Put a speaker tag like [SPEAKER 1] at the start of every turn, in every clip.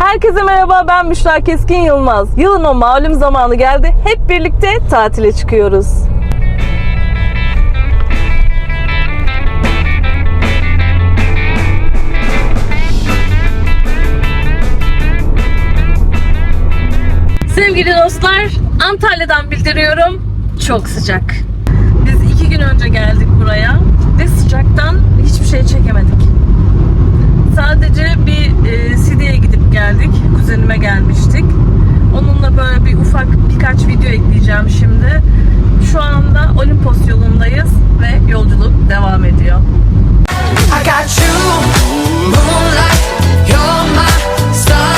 [SPEAKER 1] Herkese merhaba ben Büşra Keskin Yılmaz. Yılın o malum zamanı geldi. Hep birlikte tatile çıkıyoruz. Sevgili dostlar, Antalya'dan bildiriyorum. Çok sıcak. Biz iki gün önce geldik buraya ve sıcaktan hiçbir şey çekemedik. Sadece bir e, Side'ye gidip geldik. Kuzenime gelmiştik. Onunla böyle bir ufak birkaç video ekleyeceğim şimdi. Şu anda Olimpos yolundayız ve yolculuk devam ediyor.
[SPEAKER 2] I got you, moonlight. You're my starlight.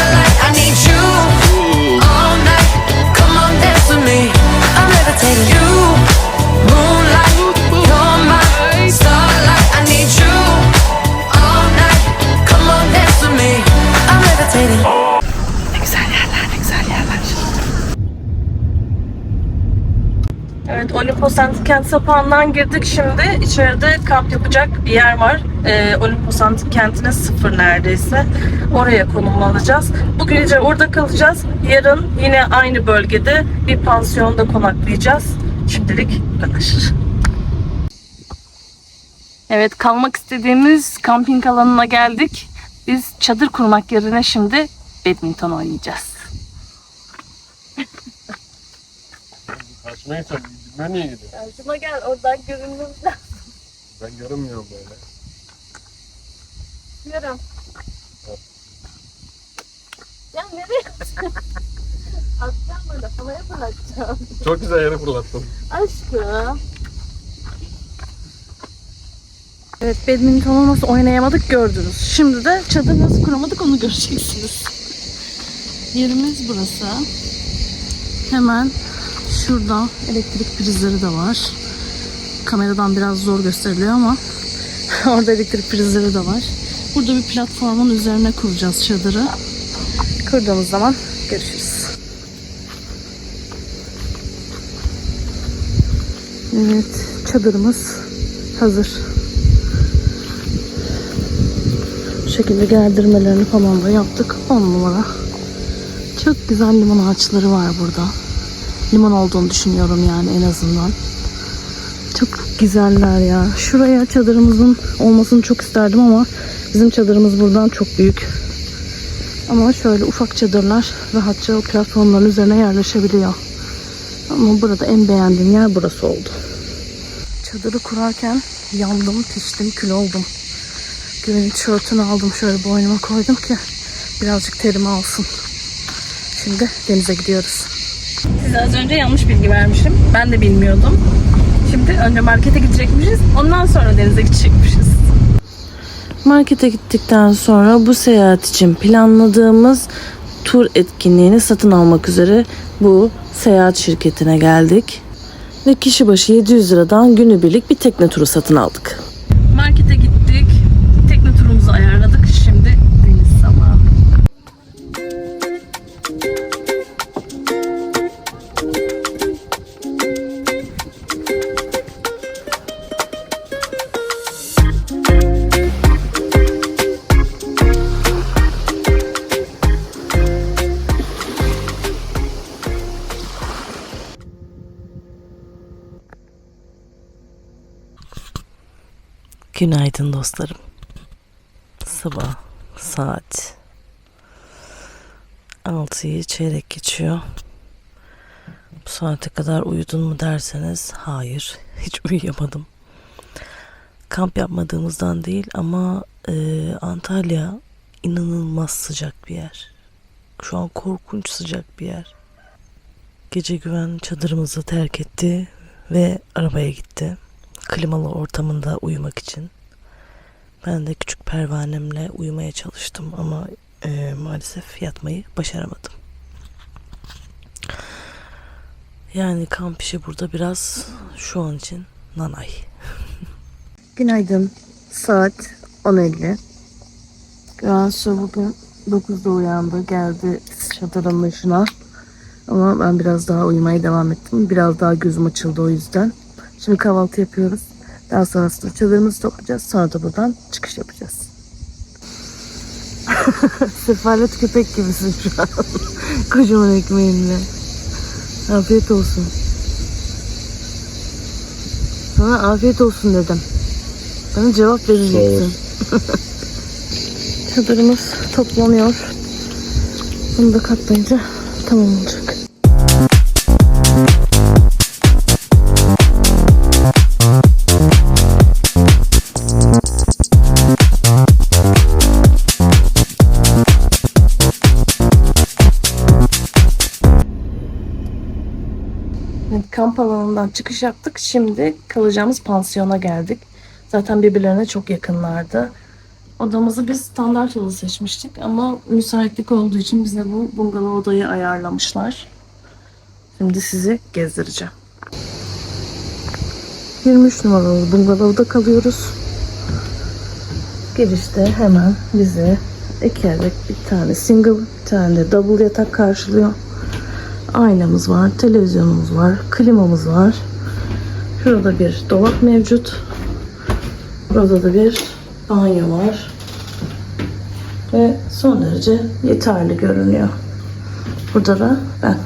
[SPEAKER 1] Olimpos Kent sapağından girdik şimdi. İçeride kamp yapacak bir yer var. Ee, Olimpos Kenti'ne sıfır neredeyse. Oraya konumlanacağız. Bu gece orada kalacağız. Yarın yine aynı bölgede bir pansiyonda konaklayacağız. Şimdilik bu. Evet, kalmak istediğimiz kamping alanına geldik. Biz çadır kurmak yerine şimdi badminton oynayacağız.
[SPEAKER 3] Çalışıyorum. Ben niye gidiyorum?
[SPEAKER 1] Karşıma gel, oradan görünmemiz
[SPEAKER 3] Ben görünmüyorum böyle.
[SPEAKER 1] Yarım. Ya nereye Atacağım böyle havaya bırakacağım.
[SPEAKER 3] Çok güzel yere fırlattın.
[SPEAKER 1] Aşkım. Evet badminton nasıl oynayamadık gördünüz. Şimdi de çadır nasıl kuramadık onu göreceksiniz. Yerimiz burası. Hemen şurada elektrik prizleri de var. Kameradan biraz zor gösteriliyor ama orada elektrik prizleri de var. Burada bir platformun üzerine kuracağız çadırı. Kurduğumuz zaman görüşürüz. Evet, çadırımız hazır. Bu şekilde gerdirmelerini falan da yaptık. 10 numara. Çok güzel limon ağaçları var burada. Limon olduğunu düşünüyorum yani en azından. Çok güzeller ya. Şuraya çadırımızın olmasını çok isterdim ama bizim çadırımız buradan çok büyük. Ama şöyle ufak çadırlar rahatça o platformların üzerine yerleşebiliyor. Ama burada en beğendiğim yer burası oldu. Çadırı kurarken yandım, piştim, kül oldum. Güvenin tişörtünü aldım şöyle boynuma koydum ki birazcık terimi alsın. Şimdi denize gidiyoruz. Size az önce yanlış bilgi vermişim. Ben de bilmiyordum. Şimdi önce markete gidecekmişiz. Ondan sonra denize gidecekmişiz. Markete gittikten sonra bu seyahat için planladığımız tur etkinliğini satın almak üzere bu seyahat şirketine geldik. Ve kişi başı 700 liradan günübirlik bir tekne turu satın aldık. Günaydın dostlarım. Sabah saat 6'yı çeyrek geçiyor. Bu saate kadar uyudun mu derseniz hayır hiç uyuyamadım. Kamp yapmadığımızdan değil ama e, Antalya inanılmaz sıcak bir yer. Şu an korkunç sıcak bir yer. Gece güven çadırımızı terk etti ve arabaya gitti klimalı ortamında uyumak için. Ben de küçük pervanemle uyumaya çalıştım ama e, maalesef yatmayı başaramadım. Yani kamp işi burada biraz şu an için nanay. Günaydın. Saat 10.50. Güvensu bugün 9'da uyandı. Geldi çadırın başına. Ama ben biraz daha uyumaya devam ettim. Biraz daha gözüm açıldı o yüzden. Şimdi kahvaltı yapıyoruz. Daha sonrasında çadırımızı toplayacağız. Sonra da buradan çıkış yapacağız. Sefalet köpek gibisin şu an. Kocaman ekmeğinle. Afiyet olsun. Sana afiyet olsun dedim. Bana cevap vereceksin. Çadırımız toplanıyor. Bunu da katlayınca tamam olacak. Kamp alanından çıkış yaptık. Şimdi kalacağımız pansiyona geldik. Zaten birbirlerine çok yakınlardı. Odamızı biz standart oda seçmiştik ama müsaitlik olduğu için bize bu bungalov odayı ayarlamışlar. Şimdi sizi gezdireceğim. 23 numaralı bungalovda kalıyoruz. Girişte hemen bizi iki adet bir tane single, bir tane de double yatak karşılıyor. Aynamız var, televizyonumuz var, klimamız var. Şurada bir dolap mevcut. Burada da bir banyo var. Ve son derece yeterli görünüyor. Burada da ben.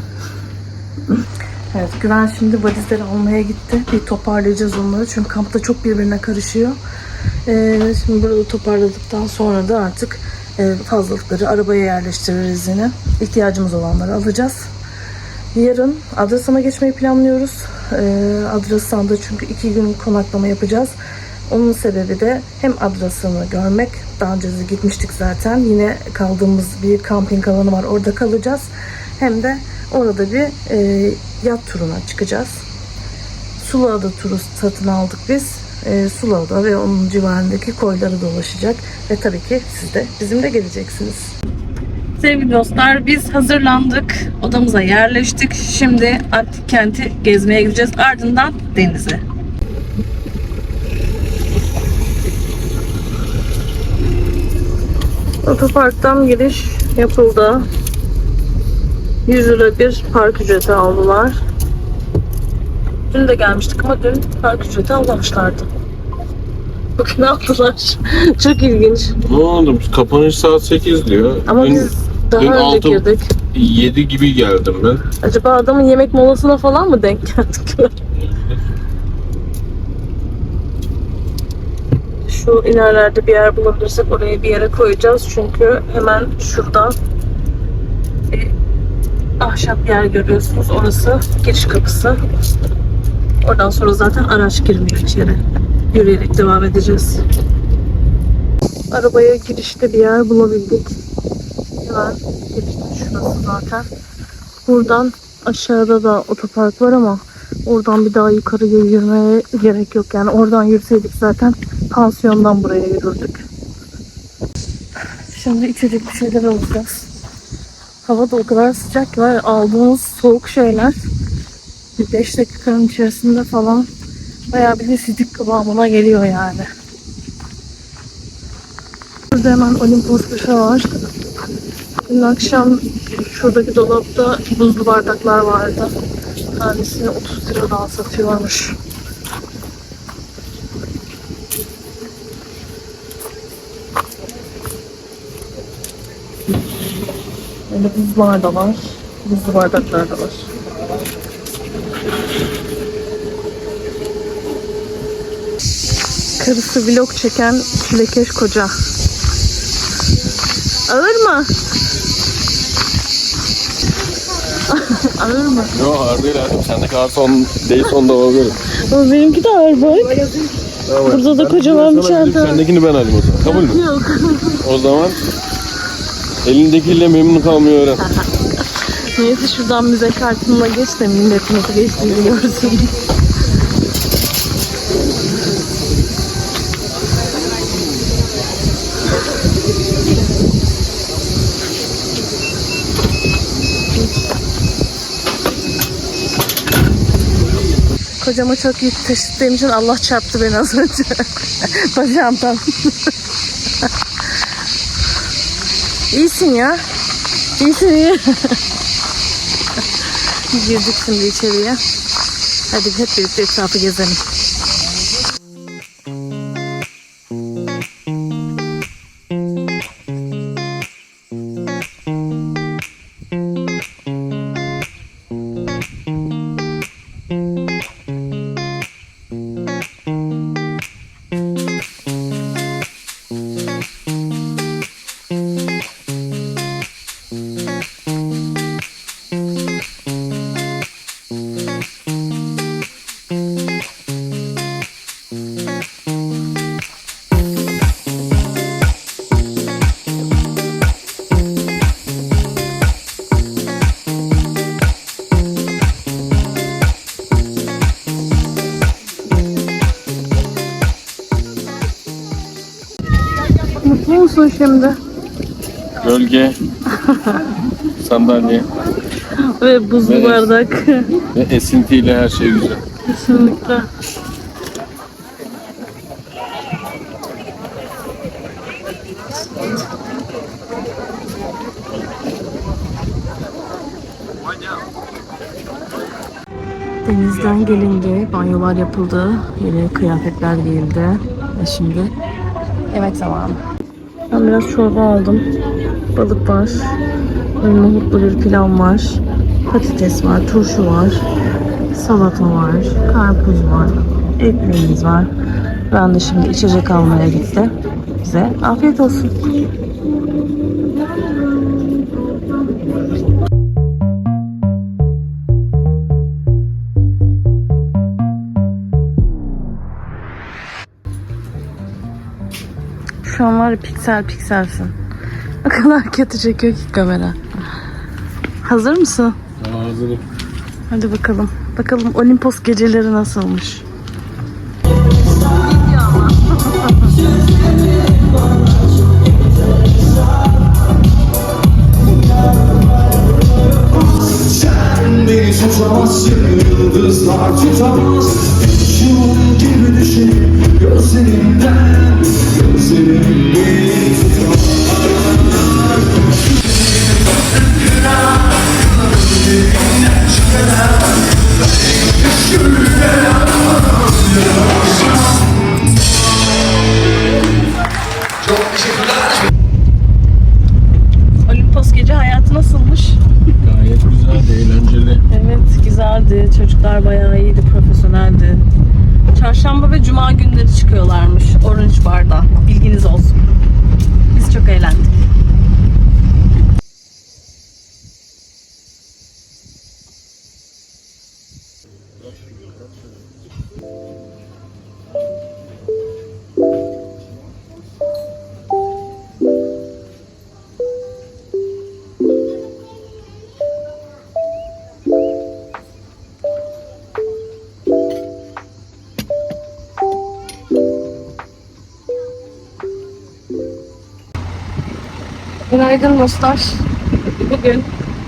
[SPEAKER 1] Evet, Güven şimdi valizleri almaya gitti. Bir toparlayacağız onları çünkü kampta çok birbirine karışıyor. Ee, şimdi burada toparladıktan sonra da artık e, fazlalıkları arabaya yerleştiririz yine. İhtiyacımız olanları alacağız. Yarın Adrasan'a geçmeyi planlıyoruz. Ee, Adrasan'da çünkü iki gün konaklama yapacağız. Onun sebebi de hem Adrasan'ı görmek. Daha önce de gitmiştik zaten. Yine kaldığımız bir kamping alanı var. Orada kalacağız. Hem de orada bir e, yat turuna çıkacağız. Suluada turu satın aldık biz. E, Suluada ve onun civarındaki koyları dolaşacak. Ve tabii ki siz de bizimle geleceksiniz. Sevgili dostlar biz hazırlandık. Odamıza yerleştik. Şimdi Antik Kent'i gezmeye gideceğiz. Ardından denize. Otoparktan giriş yapıldı. 100 lira bir park ücreti aldılar. Dün de gelmiştik ama dün park ücreti almamışlardı. Bugün ne yaptılar? Çok ilginç.
[SPEAKER 3] Ne oldu? Kapanış saat 8 diyor.
[SPEAKER 1] Ama
[SPEAKER 3] Dün-
[SPEAKER 1] biz daha
[SPEAKER 3] dün
[SPEAKER 1] önce
[SPEAKER 3] altı-
[SPEAKER 1] girdik.
[SPEAKER 3] 7 gibi geldim ben.
[SPEAKER 1] Acaba adamın yemek molasına falan mı denk geldik? Şu ilerlerde bir yer bulabilirsek oraya bir yere koyacağız. Çünkü hemen şurada bir ahşap yer görüyorsunuz. Orası giriş kapısı. Oradan sonra zaten araç girmiyor içeri. Yürüyerek devam edeceğiz. Arabaya girişte bir yer bulabildik. Hemen girişte şurası zaten. Buradan aşağıda da otopark var ama oradan bir daha yukarıya yürümeye gerek yok. Yani oradan yürüseydik zaten pansiyondan buraya yürürdük. Şimdi içecek bir şeyler alacağız. Hava da o kadar sıcak ki var. Aldığımız soğuk şeyler bir 5 dakikanın içerisinde falan bayağı bir de sidik kıvamına geliyor yani. Burada hemen Olimpos büfe var. Dün akşam şuradaki dolapta buzlu bardaklar vardı. Tanesini 30 liradan satıyormuş. Böyle buzlar da var. Buzlu bardaklar da var. Karısı vlog çeken çilekeş koca. Alır mı? Alır mı?
[SPEAKER 3] Yok ağır değil abi. Sendeki ağır son değil son da olabilir.
[SPEAKER 1] Ama benimki de ağır bak.
[SPEAKER 3] Tamam.
[SPEAKER 1] Burada da kocaman bir çanta.
[SPEAKER 3] Sendekini ben alayım o zaman. Kabul mü?
[SPEAKER 1] Yok.
[SPEAKER 3] O zaman elindekiyle memnun kalmayı öğren.
[SPEAKER 1] Neyse şuradan müze kartınla geç de millet nasıl geçtiğini görsün. Kocama çok yük taşıttığım için Allah çarptı beni az önce. Bacağımdan. İyisin ya. İyisin iyi. Girdik şimdi içeriye. Hadi hep birlikte etrafı gezelim. Şimdi?
[SPEAKER 3] Gölge, sandalye
[SPEAKER 1] Ve buzlu
[SPEAKER 3] Evet.
[SPEAKER 1] bardak.
[SPEAKER 3] ve esintiyle her şey güzel.
[SPEAKER 1] Kesinlikle. Denizden gelindi, banyolar yapıldı, yeni kıyafetler giyildi ve şimdi yemek zamanı. Ben biraz çorba aldım. Balık var, böyle nohutlu bir pilav var, patates var, turşu var, salata var, karpuz var, ekmeğimiz var. Ben de şimdi içecek almaya gitti. Bize afiyet olsun. Şu an var ya piksel pikselsin. O kadar kötü çekiyor ki kamera. Hazır mısın?
[SPEAKER 3] Hazırım.
[SPEAKER 1] Hadi bakalım. Bakalım Olimpos geceleri nasılmış?
[SPEAKER 4] Beni tutamazsın yıldızlar tutamaz Şunun gibi düşün gözlerimden
[SPEAKER 1] sereno. Günaydın dostlar. Bugün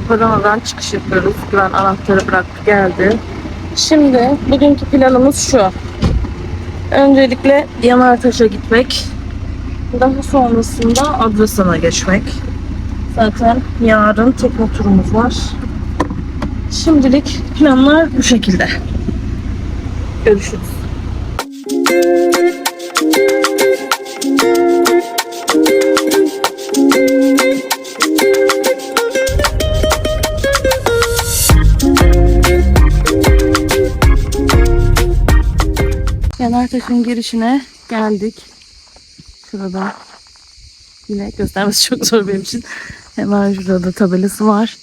[SPEAKER 1] Korona'dan çıkış yapıyoruz. Güven anahtarı bıraktı geldi. Şimdi bugünkü planımız şu. Öncelikle Yamartaş'a gitmek. Daha sonrasında Adrasan'a geçmek. Zaten yarın tekne turumuz var. Şimdilik planlar bu şekilde. Görüşürüz. Yanartaş'ın girişine geldik. Şurada yine göstermesi çok zor benim için. Hemen şurada tabelası var.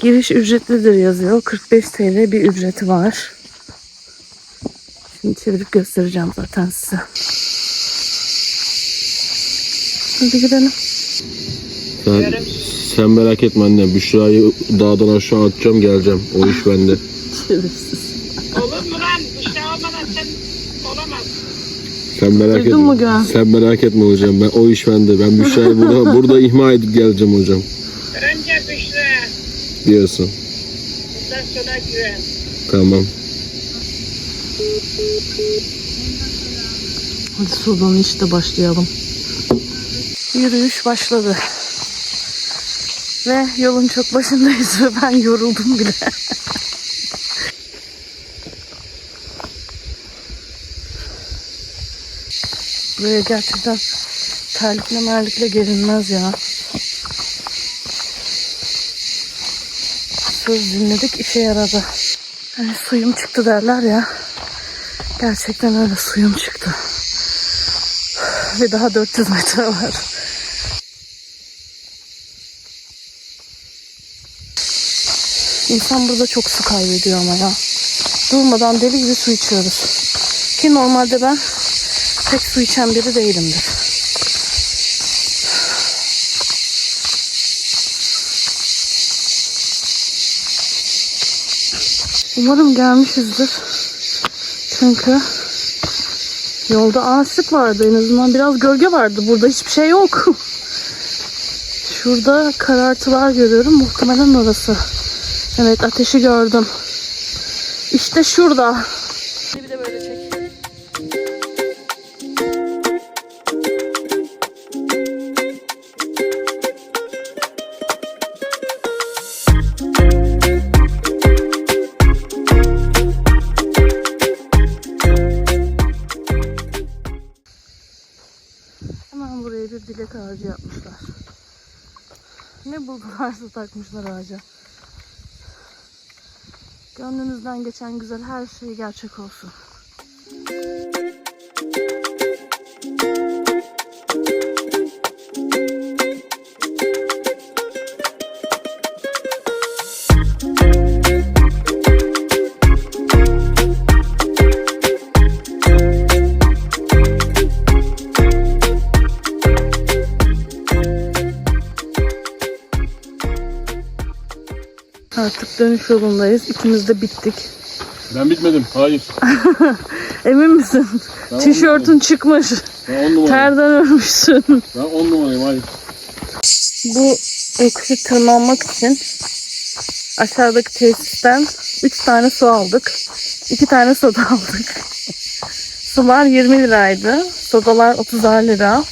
[SPEAKER 1] Giriş ücretlidir yazıyor. 45 TL bir ücreti var. Şimdi çevirip göstereceğim zaten size. Hadi gidelim.
[SPEAKER 3] Sen, sen merak etme anne. Büşra'yı dağdan aşağı atacağım geleceğim. O iş bende.
[SPEAKER 1] Çevirsiz.
[SPEAKER 5] Olur mu lan? İşte olmadan sen olamaz.
[SPEAKER 3] Sen merak
[SPEAKER 1] Duydun mu
[SPEAKER 3] etme. Sen merak etme hocam. Ben o iş bende. Ben Büşra'yı burada, burada ihmal edip geleceğim hocam.
[SPEAKER 5] Önce Büşra,
[SPEAKER 3] Diyorsun.
[SPEAKER 5] ondan sonra güven.
[SPEAKER 3] Tamam.
[SPEAKER 1] Hadi sudan işte başlayalım. Yürüyüş başladı. Ve yolun çok başındayız ve ben yoruldum bile. Buraya gerçekten terlikle merlikle gelinmez ya. Söz dinledik işe yaradı. Hani suyum çıktı derler ya. Gerçekten öyle suyum çıktı. Ve daha 400 metre var. İnsan burada çok su kaybediyor ama ya. Durmadan deli gibi su içiyoruz. Ki normalde ben pek su içen biri değilimdir. Umarım gelmişizdir. Çünkü yolda ağaçlık vardı en azından biraz gölge vardı. Burada hiçbir şey yok. Şurada karartılar görüyorum. Muhtemelen orası. Evet ateşi gördüm. İşte şurada. Ne buldularsa takmışlar ağaca. Gönlünüzden geçen güzel her şey gerçek olsun. Artık dönüş yolundayız. İkimiz de bittik.
[SPEAKER 3] Ben bitmedim. Hayır.
[SPEAKER 1] Emin misin?
[SPEAKER 3] Ben
[SPEAKER 1] Tişörtün çıkmış.
[SPEAKER 3] Ben on numarayım.
[SPEAKER 1] Terden ölmüşsün.
[SPEAKER 3] Ben on numarayım. Hayır.
[SPEAKER 1] Bu öküzü tırmanmak için aşağıdaki tesisten 3 tane su aldık. 2 tane soda aldık. Sular 20 liraydı. Sodalar 30 lira.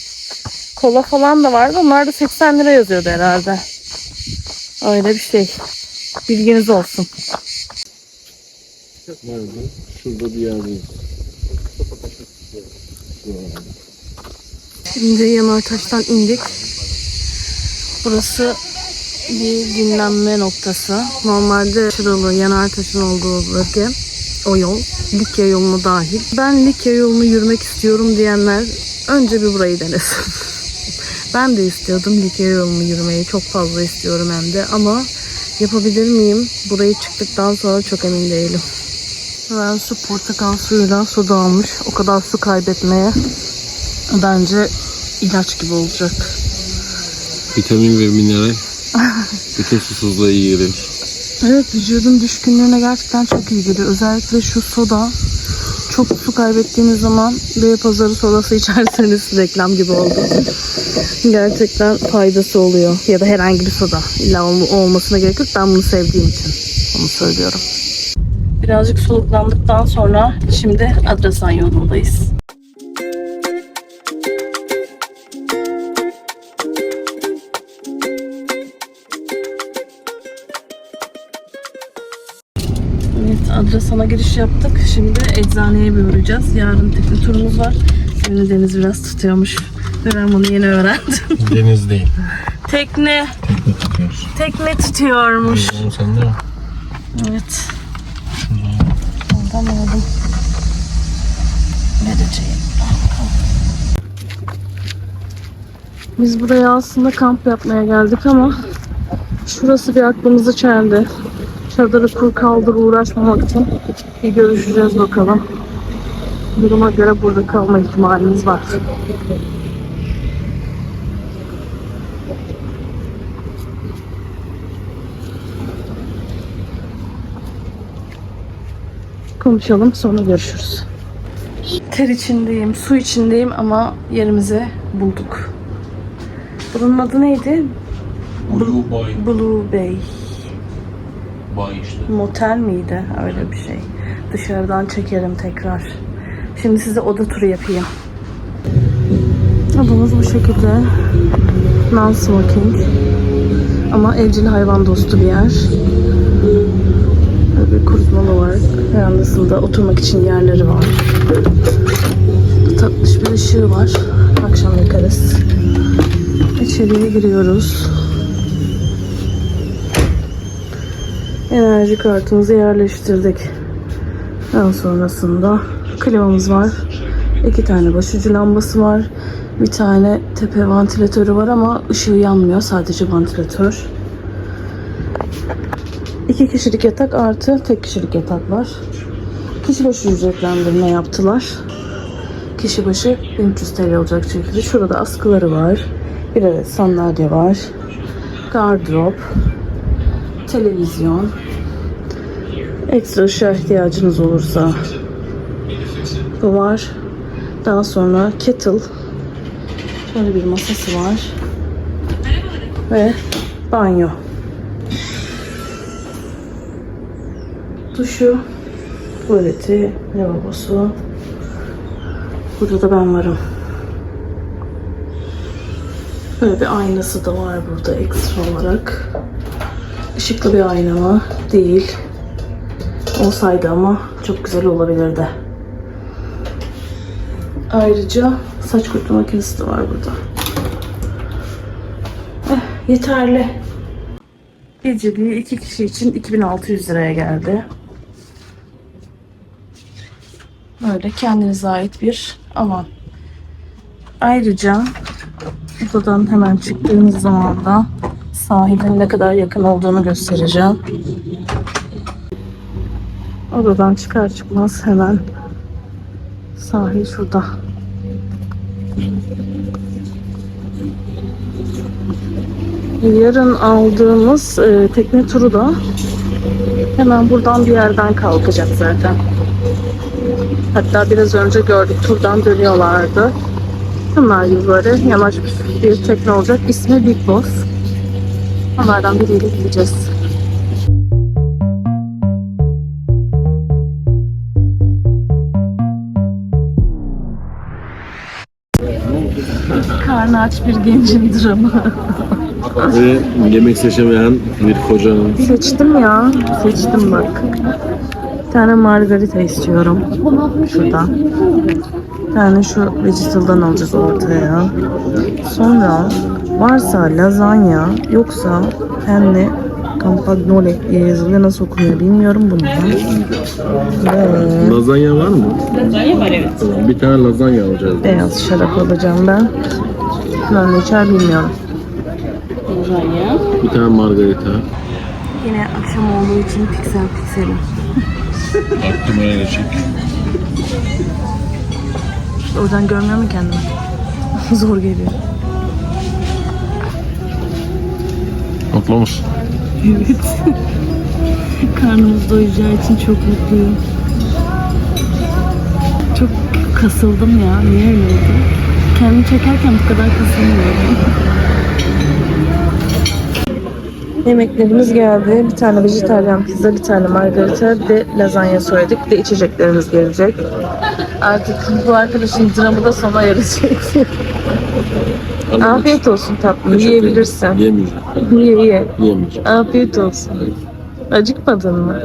[SPEAKER 1] Kola falan da vardı. Onlar da 80 lira yazıyordu herhalde. Öyle bir şey. Bilginiz olsun.
[SPEAKER 3] Nerede? Şurada bir yerdeyiz.
[SPEAKER 1] Şimdi Yanartaş'tan indik. Burası bir dinlenme noktası. Normalde Çıralı, Yanartaş'ın olduğu bölge o yol. Likya yolunu dahil. Ben Likya yolunu yürümek istiyorum diyenler önce bir burayı denesin. ben de istiyordum Likya yolunu yürümeyi. Çok fazla istiyorum hem de ama yapabilir miyim? Burayı çıktıktan sonra çok emin değilim. Ben su portakal suyuyla soda almış. O kadar su kaybetmeye bence ilaç gibi olacak.
[SPEAKER 3] Vitamin ve mineral. Bütün susuzluğa iyi gelir.
[SPEAKER 1] Evet vücudun düşkünlüğüne gerçekten çok iyi geliyor. Özellikle şu soda çok su kaybettiğiniz zaman bir pazarı sodası içerseniz reklam gibi oldu. Gerçekten faydası oluyor. Ya da herhangi bir soda. İlla ol- olmasına gerek yok. Ben bunu sevdiğim için onu söylüyorum. Birazcık soluklandıktan sonra şimdi Adrasan yolundayız. Adrasan'a giriş yaptık. Şimdi eczaneye bir uğrayacağız. Yarın tekne turumuz var. Beni Deniz biraz tutuyormuş. Ve ben bunu yeni öğrendim.
[SPEAKER 3] Deniz değil.
[SPEAKER 1] tekne,
[SPEAKER 3] Tekne tutuyoruz.
[SPEAKER 1] tekne tutuyormuş.
[SPEAKER 3] Oğlum sen de
[SPEAKER 1] Evet. Ondan aldım. Vereceğim. Biz buraya aslında kamp yapmaya geldik ama şurası bir aklımızı çeldi. Çadırı kur kaldır uğraşmamak için bir görüşeceğiz bakalım. Duruma göre burada kalma ihtimalimiz var. Konuşalım sonra görüşürüz. Ter içindeyim, su içindeyim ama yerimizi bulduk. Bunun adı neydi?
[SPEAKER 3] Blue Boy.
[SPEAKER 1] Blue Bay.
[SPEAKER 3] Bay işte.
[SPEAKER 1] Motel miydi? Öyle bir şey. Dışarıdan çekerim tekrar. Şimdi size oda turu yapayım. Odamız bu şekilde. Non-smoking. Ama evcil hayvan dostu bir yer. Böyle bir kurutmalı var. Yanındasında oturmak için yerleri var. Tatlış bir ışığı var. Akşam yakarız. İçeriye giriyoruz. Enerji kartımızı yerleştirdik. Daha sonrasında klimamız var. İki tane başucu lambası var. Bir tane tepe vantilatörü var ama ışığı yanmıyor. Sadece vantilatör. İki kişilik yatak artı tek kişilik yatak var. Kişi başı ücretlendirme yaptılar. Kişi başı 1300 TL olacak şekilde. Şurada askıları var. Bir adet sandalye var. Gardırop. Televizyon. Ekstra ışığa ihtiyacınız olursa bu var. Daha sonra kettle. Böyle bir masası var. Ve banyo. Duşu, tuvaleti, lavabosu. Burada da ben varım. Böyle bir aynası da var burada ekstra olarak. Işıklı bir ayna mı? Değil. Olsaydı ama çok güzel olabilirdi. Ayrıca saç kurutma makinesi de var burada. Eh, yeterli. Geceliği iki kişi için 2600 liraya geldi. Böyle kendinize ait bir alan. Ayrıca odadan hemen çıktığınız zaman da sahilin ne kadar yakın olduğunu göstereceğim. Odadan çıkar çıkmaz hemen sahil şurada. Yarın aldığımız e, tekne turu da hemen buradan bir yerden kalkacak zaten. Hatta biraz önce gördük turdan dönüyorlardı. Bunlar gibi böyle yamaç bir tekne olacak. İsmi Big Boss. Onlardan biriyle gideceğiz. Karnı aç bir gencin dramı.
[SPEAKER 3] Ve yemek seçemeyen bir kocanın
[SPEAKER 1] Seçtim ya. Seçtim bak. Bir tane margarita istiyorum. Şuradan. Bir tane şu vegetal'dan alacağız ortaya. Sonra varsa lazanya yoksa penne campagnoli diye yazılıyor. Nasıl okunuyor bilmiyorum bundan. Ve
[SPEAKER 3] lazanya var mı? Lazanya var evet. Bir tane lazanya alacağız.
[SPEAKER 1] beyaz şarap alacağım ben. Ne içer bilmiyorum.
[SPEAKER 3] Bir tane margarita.
[SPEAKER 1] Yine akşam olduğu için piksel pikselim.
[SPEAKER 3] Aklıma gelecek.
[SPEAKER 1] Oradan görmüyor mu kendimi? Zor geliyor.
[SPEAKER 3] Mutlu musun?
[SPEAKER 1] Evet. Karnımız doyacağı için çok mutluyum. Çok kasıldım ya. Niye öyle oldu? Kendimi çekerken bu kadar kasılmıyordum. Yemeklerimiz geldi. Bir tane vejetaryen pizza, bir tane margarita, bir de lazanya söyledik. Bir de içeceklerimiz gelecek. Artık bu arkadaşın dramı da sona erecek. Afiyet olsun tatlım. Yiyebilirsin.
[SPEAKER 3] Yemeyeceğim.
[SPEAKER 1] Ye ye.
[SPEAKER 3] Yemeyeceğim.
[SPEAKER 1] Afiyet olsun. Acıkmadın mı?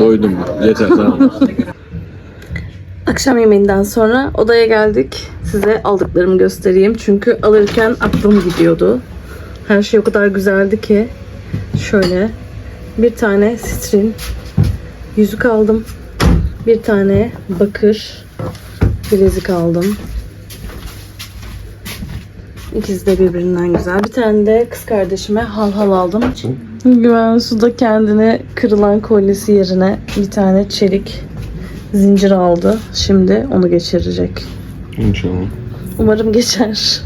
[SPEAKER 3] Doydum. Yeter tamam.
[SPEAKER 1] Akşam yemeğinden sonra odaya geldik. Size aldıklarımı göstereyim. Çünkü alırken aklım gidiyordu. Her şey o kadar güzeldi ki. Şöyle bir tane strin yüzük aldım. Bir tane bakır bilezik aldım. İkisi de birbirinden güzel. Bir tane de kız kardeşime hal hal aldım. Güven suda kendine kırılan kolyesi yerine bir tane çelik zincir aldı. Şimdi onu geçirecek.
[SPEAKER 3] İnşallah.
[SPEAKER 1] Umarım geçer.